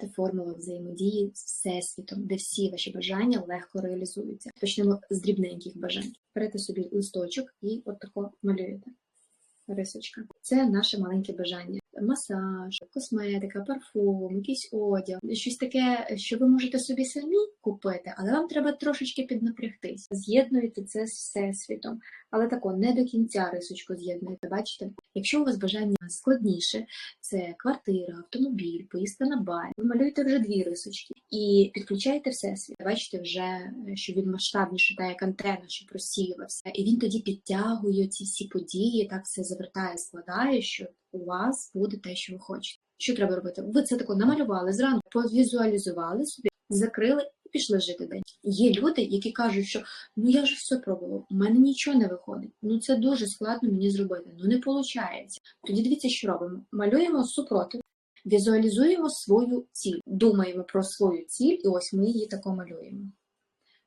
Це формула взаємодії з всесвітом, де всі ваші бажання легко реалізуються. Почнемо з дрібненьких бажань. Берете собі листочок і от тако малюєте. Рисочка. Це наше маленьке бажання. Масаж, косметика, парфум, якийсь одяг, щось таке, що ви можете собі самі купити, але вам треба трошечки піднапрягтись. З'єднуєте це з всесвітом, але тако не до кінця рисочку з'єднуєте. Бачите? Якщо у вас бажання складніше, це квартира, автомобіль, поїздка на бай. Ви малюєте вже дві рисочки і підключаєте всесвіт. Бачите, вже що він масштабніше, та як антенна, що просіювався. І він тоді підтягує ці всі події, так все завертає, складає, що у вас буде те, що ви хочете. Що треба робити? Ви це тако намалювали зранку, повізуалізували собі, закрили і пішли жити день. Є люди, які кажуть, що ну я вже все пробував, у мене нічого не виходить. Ну це дуже складно мені зробити. Ну не виходить. Тоді дивіться, що робимо. Малюємо супротив, візуалізуємо свою ціль, думаємо про свою ціль, і ось ми її тако малюємо.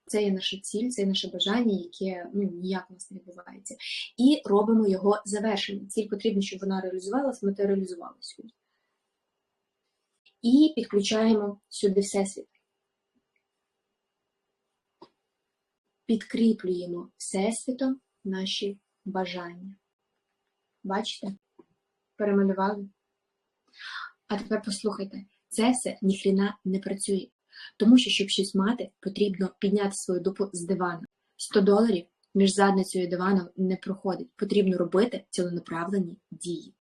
Це є наша ціль, це є наше бажання, яке ну, ніяк у нас не відбувається. І робимо його завершення. Ціль потрібно, щоб вона реалізувалася, матеріалізувалася. І підключаємо сюди всесвіт. Підкріплюємо всесвітом наші бажання. Бачите? Перемалювали. А тепер послухайте, це все ніхрена не працює. Тому що, щоб щось мати, потрібно підняти свою дупу з дивана. 100 доларів між задницею і диваном не проходить. Потрібно робити ціленаправлені дії.